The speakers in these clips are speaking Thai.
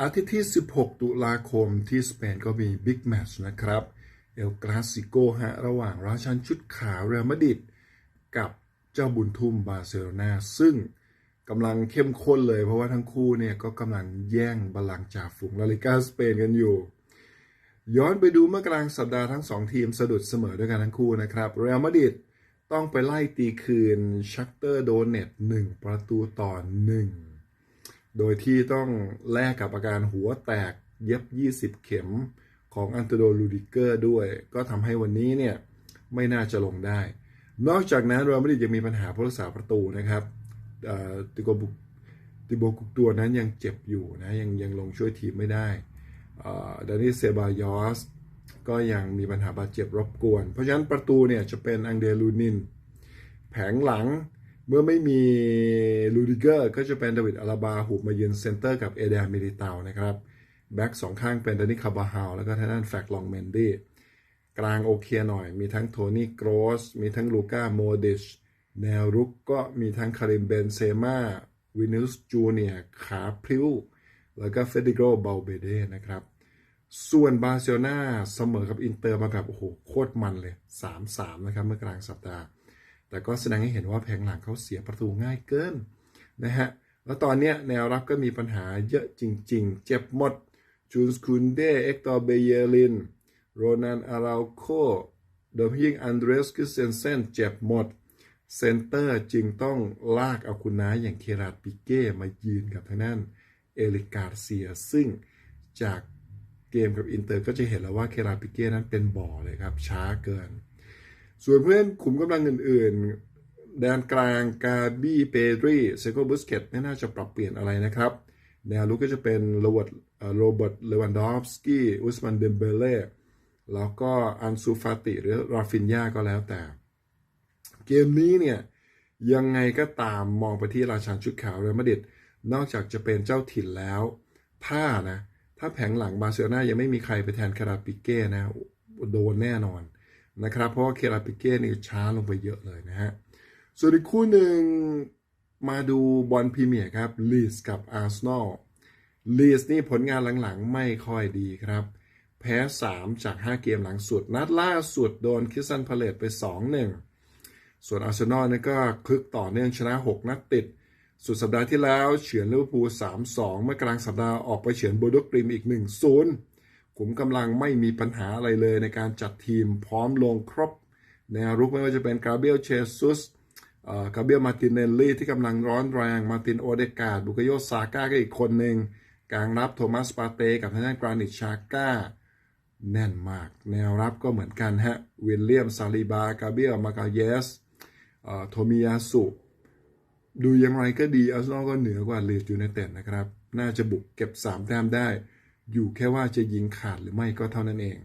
อาทิตย์ที่ 16 ตุลาคมที่สเปนก็มีบิ๊กแมตช์นะครับ เอลกราซิโกฮะ ระหว่างราชันชุดขาวเรอัลมาดริดกับเจ้าบุญทุ่มบาร์เซโลนาซึ่งกำลังเข้มข้นเลยเพราะว่าทั้งคู่เนี่ยก็กำลังแย่งบัลลังจ่าฝูงลาลิกาสเปนกันอยู่ ย้อนไปดูเมื่อกลางสัปดาห์ทั้งสองทีมสะดุดเสมอด้วยกันทั้งคู่นะครับเรอัลมาดริดต้องไปไล่ตีคืนชักเตอร์โดเนตหนึ่งประตูต่อหนึ่ง โดยที่ต้องแลกกับอาการหัวแตกเย็บ 20 เข็มของอันโตโดลูดิเกอร์ด้วย ก็ทำให้วันนี้เนี่ยไม่น่าจะลงได้ นอกจากนั้นเรอัลมาดริดยังมีปัญหาผู้รักษาประตูนะครับติโกบุติโบกุกตัวนั้นยังเจ็บอยู่นะยังยังลงช่วยทีมไม่ได้ดานิเซบายอสก็ยังมีปัญหาบาดเจ็บรบกวน เพราะฉะนั้นประตูเนี่ยจะเป็นอังเดลูนิน แผงหลัง เมื่อไม่มีลูดิเกอร์ก็จะเป็นดาวิดอาราบาหุบมายืนเซนเตอร์กับเอเดนมิลิตาวนะครับแบ็กสองข้างเป็นดานิคาบาฮาวแล้วก็ทางด้านแฟกลองเมนดี้กลางโอเคหน่อย มีทั้งโทนี่โกรส มีทั้งลูก้าโมดิชแนวรุกก็มีทั้งคาริมเบนเซมาวินิสจูเนียขาพริ้ว แล้วก็เฟเดโกเบลเบเดนะครับ ส่วนบาร์เซโลนาเสมอกับอินเตอร์มาแบบโอ้โหโคตรมันเลย 3-3 นะครับเมื่อกลางสัปดาห์ แต่ก็แสดงให้เห็นว่าแผงหลังเขาเสียประตูง่ายเกินนะฮะ แล้วตอนนี้แนวรับก็มีปัญหาเยอะจริง ๆ เจ็บหมด จูนสคุนเดเอ็กตอร์เบเยลิน โรนันอาราโคโดยยิ่งอันเดรสกิสเซนเซนเจ็บหมด เซนเตอร์จึงต้องลากเอาคุณน้าอย่างเคราดปิเก้มายืนกับทางด้านเอลิกาเซีย ซึ่งจากเกมกับอินเตอร์ก็จะเห็นแล้วว่าเคราดปิเก้นั้นเป็นบ่อเลยครับช้าเกิน ส่วนเพื่อนขุมกำลังอื่นๆ แดนกลางกาบี้เปดรีเซโกบุสเกตไม่น่าจะปรับเปลี่ยนอะไรนะครับ แนวลุกก็จะเป็นโรเบิร์ตโรเบิร์ตเลวันดอฟสกี้อุสมันเดมเบเล่แล้วก็อันซูฟาติหรือราฟินยาก็แล้วแต่ เกมนี้เนี่ย ยังไงก็ตามมองไปที่ราชาชุดขาวเรอัลมาดริดนอกจากจะเป็นเจ้าถิ่นแล้ว ถ้านะ ถ้าแผงหลังบาร์เซโลนายังไม่มีใครไปแทนคาราปิเก้นะ โดนแน่นอน นะครับ เพราะว่าเคราปิเก้นี่ช้าลงไปเยอะเลยนะฮะ ส่วนอีกคู่หนึ่งมาดูบอลพรีเมียร์ครับลีสกับอาร์เซนอลลีสนี่ผลงานหลังๆ ไม่ค่อยดีครับ แพ้ 3 จาก 5 เกมหลังสุด นัดล่าสุดโดนคิสซันพาเลตไป 2-1 ส่วนอาร์เซนอลนี่ก็คลึกต่อเนื่องชนะ 6 นัดติด สุดสัปดาห์ที่แล้วเฉือนลิเวอร์พูล3-2 เมื่อกลางสัปดาห์ออกไปเฉือนโบโดกริมอีก 1-0 ขุมกำลังไม่มีปัญหาอะไรเลยในการจัดทีมพร้อมลงครบแนวรุกไม่ว่าจะเป็นกาเบียลเชซุสกาเบียลมาตินเนลลี่ที่กำลังร้อนแรง มาตินโอเดกาดบุกโยซาก้าก็อีกคนหนึ่งกลางรับโทมัสปาเตกับทางด้านกรานิชชาก้าแน่นมาก แนวรับก็เหมือนกันฮะวิลเลียมซาลิบากาเบียลมากาเยสโทมิยาสุดูอย่างไรก็ดีอาร์เซนอลก็เหนือกว่าลีดยูไนเต็ดนะครับ น่าจะบุกเก็บ 3 แต้มได้ อยู่แค่ว่าจะยิงขาดหรือไม่ก็เท่านั้นเอง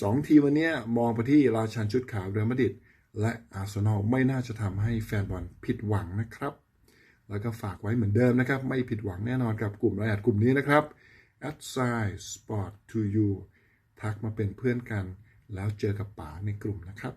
สองทีวันนี้มองไปที่ราชันชุดขาวเรอัลมาดริดและอาร์เซนอลไม่น่าจะทำให้แฟนบอลผิดหวังนะครับ แล้วก็ฝากไว้เหมือนเดิมนะครับ ไม่ผิดหวังแน่นอนกับกลุ่มรายอัดกลุ่มนี้นะครับ a d s i Sport to you ทักมาเป็นเพื่อนกัน แล้วเจอกับป๋าในกลุ่มนะครับ